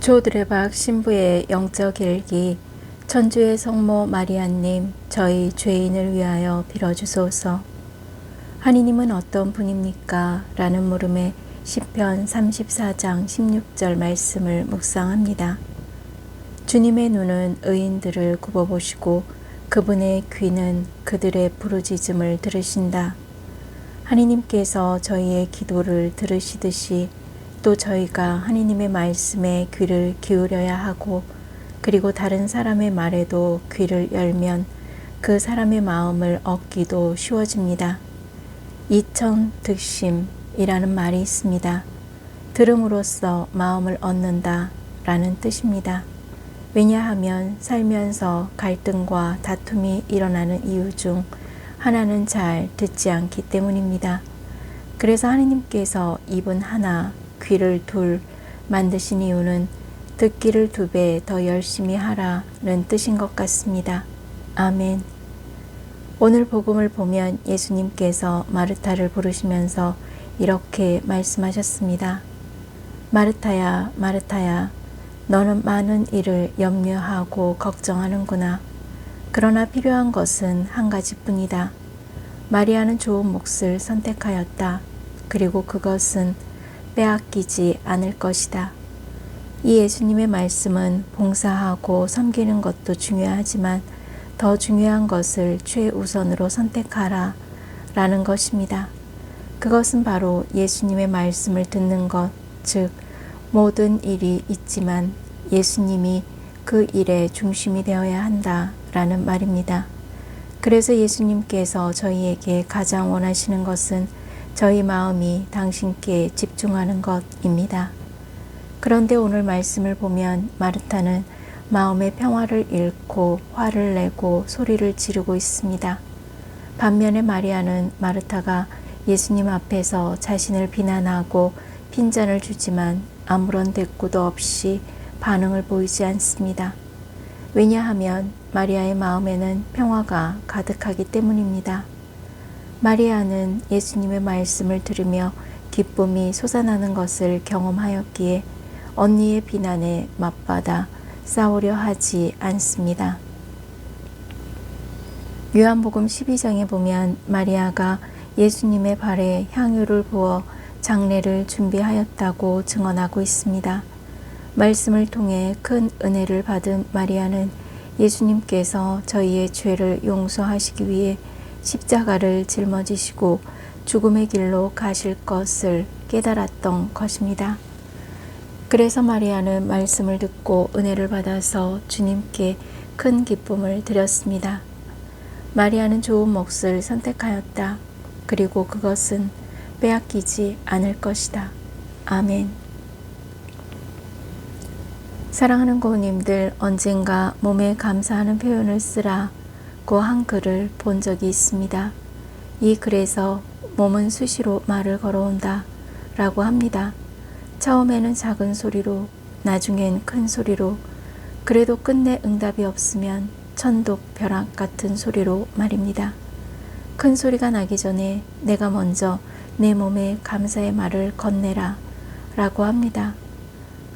조드레박 신부의 영적 일기 천주의 성모 마리아님 저희 죄인을 위하여 빌어주소서 하니님은 어떤 분입니까? 라는 물음에 10편 34장 16절 말씀을 묵상합니다. 주님의 눈은 의인들을 굽어보시고 그분의 귀는 그들의 부르짖음을 들으신다. 하니님께서 저희의 기도를 들으시듯이 또 저희가 하니님의 말씀에 귀를 기울여야 하고 그리고 다른 사람의 말에도 귀를 열면 그 사람의 마음을 얻기도 쉬워집니다. 이천 득심이라는 말이 있습니다. 들음으로써 마음을 얻는다 라는 뜻입니다. 왜냐하면 살면서 갈등과 다툼이 일어나는 이유 중 하나는 잘 듣지 않기 때문입니다. 그래서 하느님께서 입은 하나, 귀를 둘 만드신 이유는 듣기를 두 배 더 열심히 하라는 뜻인 것 같습니다. 아멘. 오늘 복음을 보면 예수님께서 마르타를 부르시면서 이렇게 말씀하셨습니다. 마르타야, 마르타야, 너는 많은 일을 염려하고 걱정하는구나. 그러나 필요한 것은 한 가지 뿐이다. 마리아는 좋은 몫을 선택하였다. 그리고 그것은 빼앗기지 않을 것이다. 이 예수님의 말씀은 봉사하고 섬기는 것도 중요하지만 더 중요한 것을 최우선으로 선택하라 라는 것입니다. 그것은 바로 예수님의 말씀을 듣는 것, 즉, 모든 일이 있지만 예수님이 그 일의 중심이 되어야 한다 라는 말입니다. 그래서 예수님께서 저희에게 가장 원하시는 것은 저희 마음이 당신께 집중하는 것입니다. 그런데 오늘 말씀을 보면 마르타는 마음의 평화를 잃고 화를 내고 소리를 지르고 있습니다. 반면에 마리아는 마르타가 예수님 앞에서 자신을 비난하고 핀잔을 주지만 아무런 대꾸도 없이 반응을 보이지 않습니다. 왜냐하면 마리아의 마음에는 평화가 가득하기 때문입니다. 마리아는 예수님의 말씀을 들으며 기쁨이 솟아나는 것을 경험하였기에 언니의 비난에 맞받아 싸우려 하지 않습니다. 요한복음 12장에 보면 마리아가 예수님의 발에 향유를 부어 장례를 준비하였다고 증언하고 있습니다. 말씀을 통해 큰 은혜를 받은 마리아는 예수님께서 저희의 죄를 용서하시기 위해 십자가를 짊어지시고 죽음의 길로 가실 것을 깨달았던 것입니다. 그래서 마리아는 말씀을 듣고 은혜를 받아서 주님께 큰 기쁨을 드렸습니다. 마리아는 좋은 몫을 선택하였다. 그리고 그것은 빼앗기지 않을 것이다. 아멘. 사랑하는 고우님들 언젠가 몸에 감사하는 표현을 쓰라 한 글을 본 적이 있습니다. 이 글에서 몸은 수시로 말을 걸어온다 라고 합니다. 처음에는 작은 소리로, 나중엔 큰 소리로, 그래도 끝내 응답이 없으면 천독 벼락 같은 소리로 말입니다. 큰 소리가 나기 전에 내가 먼저 내 몸에 감사의 말을 건네라 라고 합니다.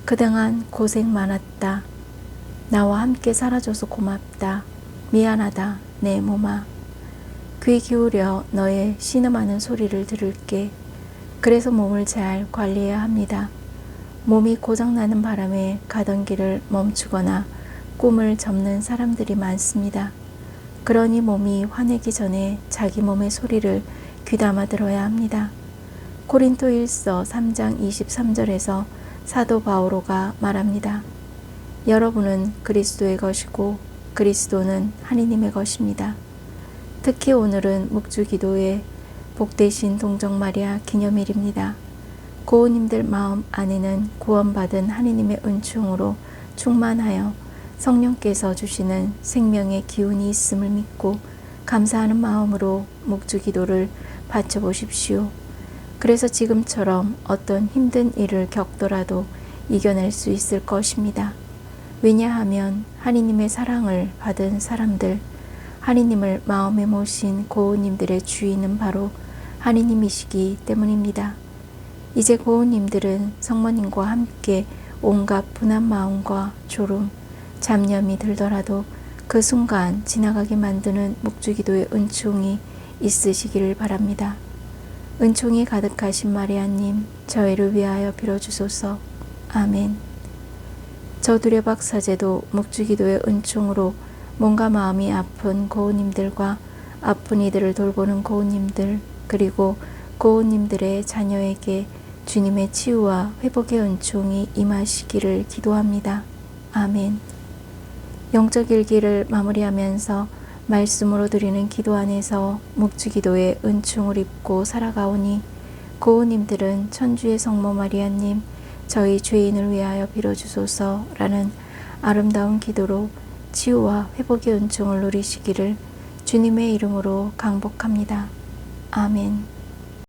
그동안 고생 많았다. 나와 함께 살아줘서 고맙다. 미안하다. 내 몸아. 귀 기울여 너의 신음하는 소리를 들을게. 그래서 몸을 잘 관리해야 합니다. 몸이 고장나는 바람에 가던 길을 멈추거나 꿈을 접는 사람들이 많습니다. 그러니 몸이 화내기 전에 자기 몸의 소리를 귀담아 들어야 합니다. 코린토 1서 3장 23절에서 사도 바오로가 말합니다. 여러분은 그리스도의 것이고 그리스도는 하느님의 것입니다. 특히 오늘은 묵주 기도의 복되신 동정 마리아 기념일입니다. 고우님들 마음 안에는 구원받은 하느님의 은총으로 충만하여 성령께서 주시는 생명의 기운이 있음을 믿고 감사하는 마음으로 묵주 기도를 바쳐 보십시오. 그래서 지금처럼 어떤 힘든 일을 겪더라도 이겨낼 수 있을 것입니다. 왜냐하면 하니님의 사랑을 받은 사람들, 하니님을 마음에 모신 고우님들의 주인은 바로 하니님이시기 때문입니다. 이제 고우님들은 성모님과 함께 온갖 분한 마음과 졸음, 잡념이 들더라도 그 순간 지나가게 만드는 묵주기도의 은총이 있으시기를 바랍니다. 은총이 가득하신 마리아님, 저희를 위하여 빌어주소서. 아멘. 저 두레박 사제도 묵주기도의 은총으로 몸과 마음이 아픈 고우님들과 아픈 이들을 돌보는 고우님들 그리고 고우님들의 자녀에게 주님의 치유와 회복의 은총이 임하시기를 기도합니다. 아멘. 영적 일기를 마무리하면서 말씀으로 드리는 기도 안에서 묵주기도의 은총을 입고 살아가오니 고우님들은 천주의 성모 마리아님 저희 죄인을 위하여 빌어주소서라는 아름다운 기도로 치유와 회복의 은총을 누리시기를 주님의 이름으로 강복합니다. 아멘.